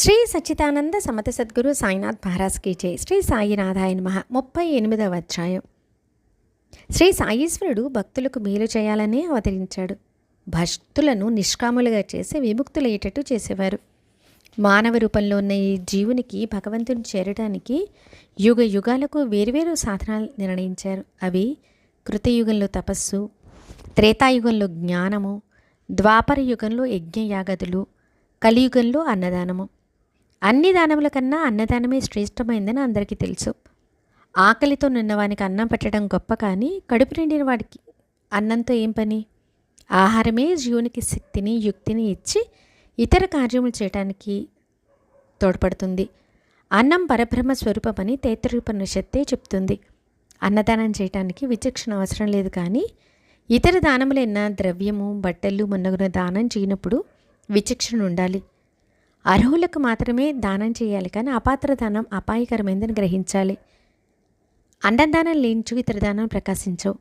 శ్రీ సచ్చిదానంద సమత సద్గురు సాయినాథ్ మహారాజ్కి జై. శ్రీ సాయినాథాయ నమ. ముప్పై ఎనిమిదవ అధ్యాయం. శ్రీ సాయీశ్వరుడు భక్తులకు మేలు చేయాలనే అవతరించాడు. భక్తులను నిష్కాములుగా చేసి విముక్తులయ్యేటట్టు చేసేవారు. మానవ రూపంలో ఉన్న ఈ జీవునికి భగవంతుని చేరడానికి యుగ యుగాలకు వేరువేరు సాధనాలు నిర్ణయించారు. అవి కృతయుగంలో తపస్సు త్రేతాయుగంలో జ్ఞానము ద్వాపర యుగంలో యజ్ఞయాగదులు కలియుగంలో అన్నదానము. అన్ని దానముల కన్నా అన్నదానమే శ్రేష్టమైందని అందరికీ తెలుసు. ఆకలితో నిన్నవానికి అన్నం పెట్టడం గొప్ప కానీ కడుపు నిండిన వాడికి అన్నంతో ఏం పని? ఆహారమే జీవునికి శక్తిని యుక్తిని ఇచ్చి ఇతర కార్యములు చేయడానికి తోడ్పడుతుంది. అన్నం పరబ్రహ్మ స్వరూపమని తేత్రూపనిషత్తే చెప్తుంది. అన్నదానం చేయటానికి విచక్షణ అవసరం లేదు కానీ ఇతర దానములైన ద్రవ్యము బట్టలు మొన్నగున దానం చేయనప్పుడు విచక్షణ ఉండాలి అర్హులకు మాత్రమే దానం చేయాలి కానీ అపాత్ర దానం అపాయకరమైందని గ్రహించాలి. అన్నదానం లేంచు ఇతర దానం ప్రకాశించవు.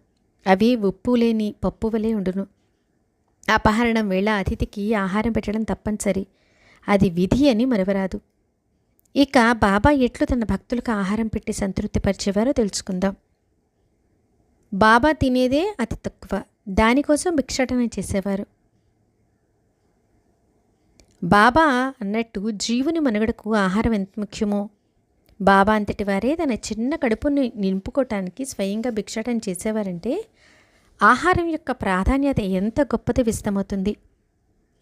అవి ఉప్పు లేని పప్పు వలె ఉండును. అపహరణం వేళ అతిథికి ఆహారం పెట్టడం తప్పనిసరి. అది విధి అని మరవరాదు. ఇక బాబా ఎట్లు తన భక్తులకు ఆహారం పెట్టి సంతృప్తి పరిచేవారో తెలుసుకుందాం. బాబా తినేదే అతి తక్కువ. దానికోసం భిక్షాటన చేసేవారు. బాబా అన్నట్టు జీవుని మనుగడకు ఆహారం ఎంత ముఖ్యమో? బాబా అంతటి వారే తన చిన్న కడుపుని నింపుకోవటానికి స్వయంగా భిక్షాటం చేసేవారంటే ఆహారం యొక్క ప్రాధాన్యత ఎంత గొప్పది విస్తమవుతుంది.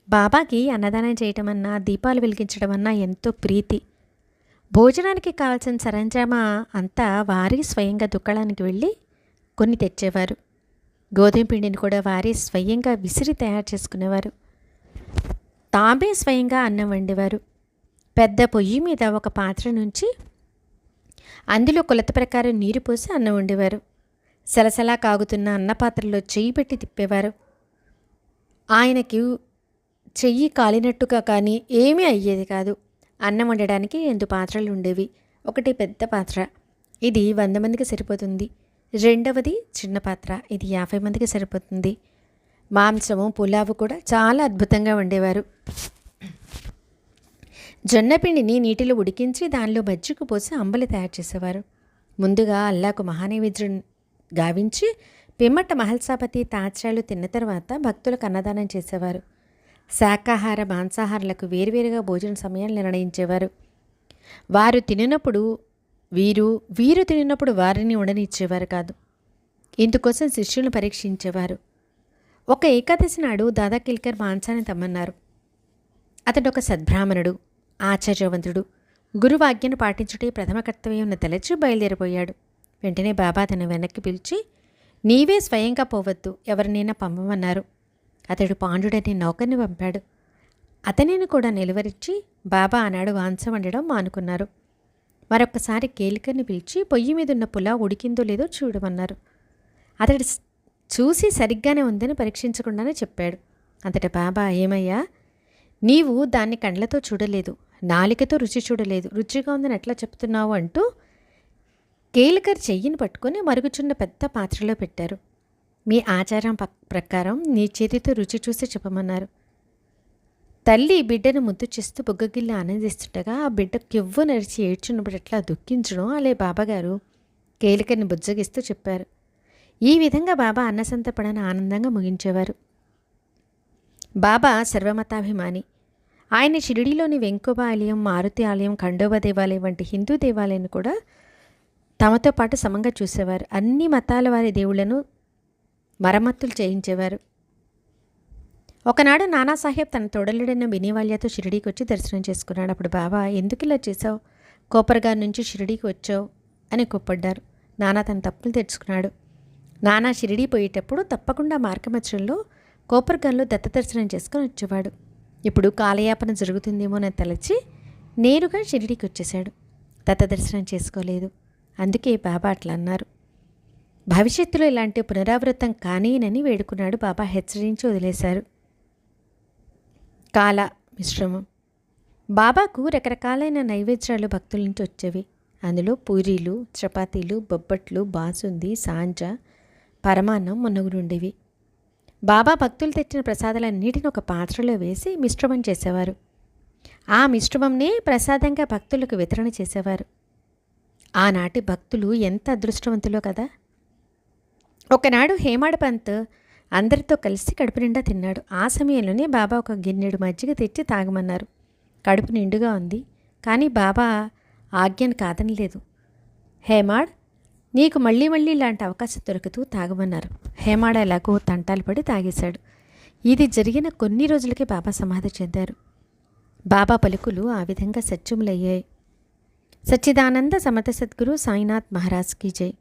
బాబాకి అన్నదానం చేయటం అన్నా దీపాలు వెలిగించడం అన్నా ఎంతో ప్రీతి. భోజనానికి కావాల్సిన సరంజామా అంతా వారి స్వయంగా దుకాణానికి వెళ్ళి కొన్ని తెచ్చేవారు. గోధుమ పిండిని కూడా వారే స్వయంగా విసిరి తయారు చేసుకునేవారు. తామే స్వయంగా అన్నం వండేవారు. పెద్ద పొయ్యి మీద ఒక పాత్ర నుంచి అందులో కొలత ప్రకారం నీరు పోసి అన్నం వండేవారు. సలసలా కాగుతున్న అన్న పాత్రలో చెయ్యి పెట్టి తిప్పేవారు. ఆయనకి చెయ్యి కాలినట్టుగా కానీ ఏమీ అయ్యేది కాదు. అన్నం వండడానికి రెండు పాత్రలు ఉండేవి. ఒకటి పెద్ద పాత్ర ఇది వంద మందికి సరిపోతుంది. రెండవది చిన్న పాత్ర ఇది యాభై మందికి సరిపోతుంది. మాంసము పులావు కూడా చాలా అద్భుతంగా వండేవారు. జొన్నపిండిని నీటిలో ఉడికించి దానిలో మజ్జిగ పోసి అంబలి తయారు చేసేవారు. ముందుగా అల్లాకు మహానైవేద్యం గావించి పిమ్మట మహల్సాపతి తాత్రాలు తిన్న తర్వాత భక్తులకు అన్నదానం చేసేవారు. శాకాహార మాంసాహారాలకు వేరువేరుగా భోజన సమయాలు నిర్ణయించేవారు. వారు తినినప్పుడు వీరు వీరు తినినప్పుడు వారిని ఉండనిచ్చేవారు కాదు. ఇందుకోసం శిష్యులను పరీక్షించేవారు. ఒక ఏకాదశి నాడు దాదా కిల్కర్ మాన్సాని తమ్మన్నారు. అతడు ఒక సద్బ్రాహ్మణుడు ఆచార్యవంతుడు. గురువాజ్ఞను పాటించుటే ప్రథమ కర్తవ్యం తలచి బయలుదేరిపోయాడు. వెంటనే బాబా తన వెనక్కి పిలిచి నీవే స్వయంగా పోవద్దు ఎవరినైనా పంపమన్నారు. అతడు పాండుడని నౌకర్ని పంపాడు. అతనిని కూడా నిలువరించి బాబా ఆనాడు వాంసం వండడం మానుకున్నారు. మరొకసారి కేలికర్ని పిలిచి పొయ్యి మీద ఉన్న పులా ఉడికిందో లేదో చూడమన్నారు. అతడు చూసి సరిగ్గానే ఉందని పరీక్షించకుండానే చెప్పాడు. అంతట బాబా ఏమయ్యా? నీవు దాన్ని కండ్లతో చూడలేదు నాలికతో రుచి చూడలేదు రుచిగా ఉందని ఎట్లా చెప్తున్నావు అంటూ కేలికర్ చెయ్యిని పట్టుకొని మరుగుచున్న పెద్ద పాత్రలో పెట్టారు. మీ ఆచారం ప ప్రకారం నీ చేతితో రుచి చూసి చెప్పమన్నారు. తల్లి బిడ్డను ముద్దు చేస్తూ బుగ్గగిల్లి ఆనందిస్తుండగా ఆ బిడ్డ కివ్వు నడిచి ఏడ్చున్నప్పుడు ఎట్లా దుఃఖించడం అలే బాబాగారు? కేలికని బుజ్జగిస్తూ చెప్పారు. ఈ విధంగా బాబా అన్నసంతపడన ఆనందంగా ముగించేవారు. బాబా సర్వమతాభిమాని. ఆయన షిరిడిలోని వెంకోబా ఆలయం మారుతి ఆలయం ఖండోబా దేవాలయం వంటి హిందూ దేవాలయాన్ని కూడా తమతో పాటు సమంగా చూసేవారు. అన్ని మతాల వారి దేవుళ్ళను మరమ్మతులు చేయించేవారు. ఒకనాడు నానాసాహెబ్ తన తోడలుడైన బినీవాల్యాతో షిరిడీకి వచ్చి దర్శనం చేసుకున్నాడు. అప్పుడు బాబా ఎందుకు ఇలా చేశావు? కోపర్గారి నుంచి షిరిడీకి వచ్చావు? అని కోప్పడ్డారు. నానా తన తప్పులు తెచ్చుకున్నాడు నానా షిరిడీ పోయేటప్పుడు తప్పకుండా మార్గమధ్యంలో కోపర్గన్లో దత్త దర్శనం చేసుకొని వచ్చేవాడు. ఇప్పుడు కాలయాపన జరుగుతుందేమోనని తలచి నేరుగా షిరిడీకి వచ్చేశాడు. దత్త దర్శనం చేసుకోలేదు. అందుకే బాబా అట్లా అన్నారు. భవిష్యత్తులో ఇలాంటి పునరావృతం కానీనని వేడుకున్నాడు బాబా. హెచ్చరించి వదిలేశారు. కాల మిశ్రమం. బాబాకు రకరకాలైన నైవేద్యాలు భక్తుల నుంచి వచ్చేవి. అందులో పూరీలు చపాతీలు బొబ్బట్లు బాసుంది సాంజ పరమాన్నం మున్నగురుండేవి బాబా భక్తులు తెచ్చిన ప్రసాదాలన్నిటిని ఒక పాత్రలో వేసి మిశ్రమం చేసేవారు. ఆ మిశ్రమంనే ప్రసాదంగా భక్తులకు వితరణ చేసేవారు. ఆనాటి భక్తులు ఎంత అదృష్టవంతులో కదా! ఒకనాడు హేమాడ్ పంత్ అందరితో కలిసి కడుపు నిండా తిన్నాడు. ఆ సమయంలోనే బాబా ఒక గిన్నెడు మజ్జిగ తెచ్చి తాగమన్నారు. కడుపు నిండుగా ఉంది. కానీ బాబా ఆజ్ఞను కాదనలేదు. హేమాడ్ నీకు మళ్ళీ మళ్ళీ ఇలాంటి అవకాశం దొరుకుతూ తాగమన్నారు. హేమాడ ఎలాగో తంటాలు పడి తాగేశాడు. ఇది జరిగిన కొన్ని రోజులకే బాబా సమాధి చెందారు. బాబా పలుకులు ఆ విధంగా సత్యములయ్యాయి. సచ్చిదానంద సమత సద్గురు సాయినాథ్ మహారాజ్ కీ జై.